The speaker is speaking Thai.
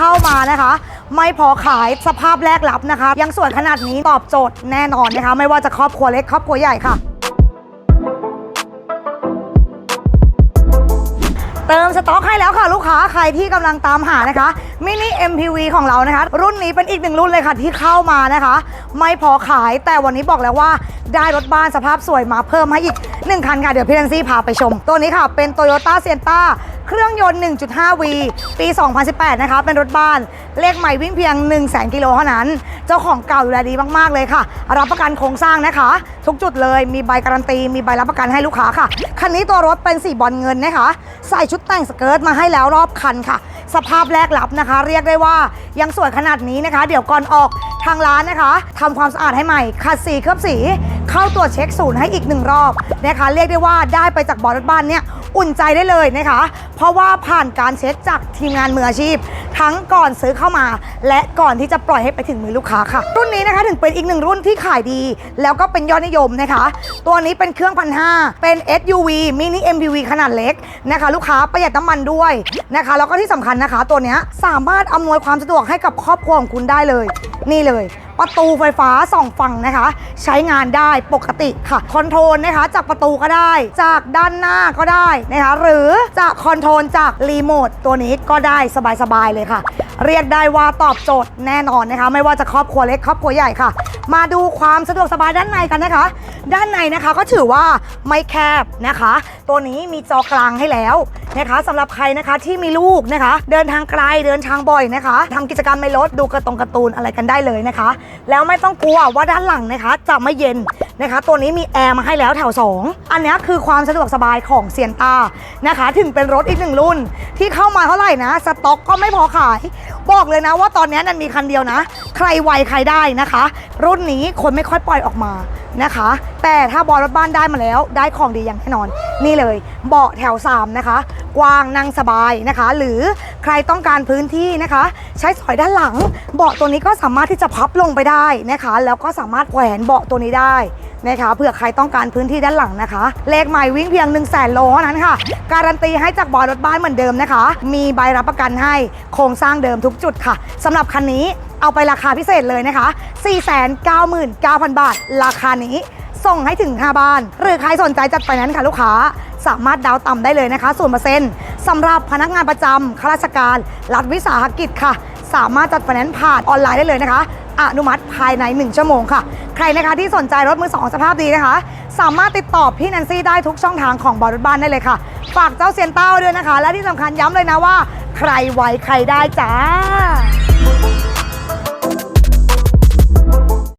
เข้ามานะคะ ไม่พอขายสภาพแรกรับนะคะ ยังสวยขนาดนี้ตอบโจทย์แน่นอนนะคะ ไม่ว่าจะครอบครัวเล็กครอบครัวใหญ่ค่ะ เติมสต็อกให้แล้วค่ะ ลูกค้าใครที่กำลังตามหานะคะมินิ MPV ของเรานะคะ รุ่นนี้เป็นอีกหนึ่งรุ่นเลยค่ะที่เข้ามานะคะ ไม่พอขายแต่วันนี้บอกแล้วว่าได้รถบ้านสภาพสวยมาเพิ่มให้อีก 1 คันค่ะ เดี๋ยวพี่แนนซี่พาไปชม ตัวนี้ค่ะเป็น Toyota s i e n t a เครื่องยนต์ 1.5V ปี 2018 นะคะ เป็นรถบ้าน เลขใหม่วิ่งเพียง 1 0 0 0 0กิโลเท่านั้น เจ้าของเก่าดูแลดีมาก ๆ เลยค่ะ รับประกันโครงสร้างนะคะ ทุกจุดเลย มีใบการันตี มีใบรับประกันให้ลูกค้าค่ะ คันนี้ตัวรถเป็นสีบอลเงินนะคะ ใส่ชุดแต่งสเกิร์ตมาให้แล้วรอบคันค่ะ สภาพแรกรับนะคะ เรียกได้ว่ายังสวยขนาดนี้นะคะ เดี๋ยวก่อนออกทางร้านนะคะทำความสะอาดให้ใหม่ขัดสีเคลือบสี เข้าตรวจเช็คศูนย์ให้อีกหนึ่งรอบนะคะ เรียกได้ว่าได้ไปจากบอร์ดรถบ้านเนี่ยอุ่นใจได้เลยนะคะ เพราะว่าผ่านการเช็คจากทีมงานมืออาชีพ ทั้งก่อนซื้อเข้ามา และก่อนที่จะปล่อยให้ไปถึงมือลูกค้าค่ะ รุ่นนี้นะคะถึงเป็นอีกหนึ่งรุ่นที่ขายดี แล้วก็เป็นยอดนิยมนะคะ ตัวนี้เป็นเครื่องพันห้าเป็น SUV มินิ MPV ขนาดเล็กนะคะ ลูกค้าประหยัดน้ำมันด้วยนะคะ แล้วก็ที่สำคัญนะคะ ตัวเนี้ยสามารถอำนวยความสะดวกให้กับครอบครัวของคุณได้เลย นี่เลย ประตูไฟฟ้าสองฝั่งนะคะ ใช้งานได้ปกติค่ะคอนโทรลนะคะจากประตูก็ได้ จากด้านหน้าก็ได้นะคะหรือจะคอนโทรลจากรีโมทตัวนี้ก็ได้สบายๆเลยค่ะ เรียกได้ว่าตอบโจทย์แน่นอนนะคะ ไม่ว่าจะครอบครัวเล็กครอบครัวใหญ่ค่ะ มาดูความสะดวกสบายด้านในกันนะคะ ด้านในนะคะก็ถือว่าไม่แคบนะคะ ตัวนี้มีจอกลางให้แล้วนะคะสำหรับใครนะคะที่มีลูกนะคะ เดินทางไกลเดินทางบ่อยนะคะทำกิจกรรมในรถดูกระตรงการ์ตูนอะไรกันได้เลยนะคะ แล้วไม่ต้องกลัวว่าด้านหลังนะคะ จะไม่เย็น นะคะตัวนี้มีแอร์มาให้แล้วแถว 2 อันนี้คือความสะดวกสบายของเซียนตานะคะ ถึงเป็นรถอีกหนึ่งรุ่น ที่เข้ามาเท่าไหร่นะ สต็อกก็ไม่พอขาย บอกเลยนะว่าตอนนี้นันมีคันเดียวนะ ใครไวใครได้นะคะ รุ่นนี้คนไม่ค่อยปล่อยออกมานะคะ แต่ถ้าบอลรถบ้านได้มาแล้ว ได้ของดีอย่างแน่นอน นี่เลยเบาะแถว 3 นะคะ กว้างนั่งสบายนะคะ หรือใครต้องการพื้นที่นะคะ ใช้สอยด้านหลัง เบาะตัวนี้ก็สามารถที่จะพับลงไปได้นะคะ แล้วก็สามารถแขวนเบาะตัวนี้ได้ นะคะเผื่อใครต้องการพื้นที่ด้านหลังนะคะ เลขใหม่วิ่งเพียง1 0 0 0 0แสนโลเท่านั้นค่ะ การันตีให้จากบอลรถบ้านเหมือนเดิมนะคะ มีใบรับประกันให้โครงสร้างเดิมทุกจุดค่ะสำหรับคันนี้เอาไปราคาพิเศษเลยนะคะ 499,000 บาท ราคานี้ส่งให้ถึง 5 บ้าน หรือใครสนใจจัดไฟแนนซ์ค่ะลูกค้าสามารถดาวน์ต่ำได้เลยนะคะ0%สำหรับพนักงานประจำข้าราชการ รัฐวิสาหกิจค่ะ สามารถจัดไฟแนนซ์ผ่านออนไลน์ได้เลยนะคะ อนุมัติภายใน 1 ชั่วโมงค่ะ ใครนะคะที่สนใจรถมือสองสภาพดีนะคะ สามารถติดต่อพี่แนนซี่ได้ทุกช่องทางของบอรถบ้านได้เลยค่ะ ฝากเจ้าเซียนเต้าด้วยนะคะ และที่สำคัญย้ำเลยนะว่า ใครไวใครได้จ้า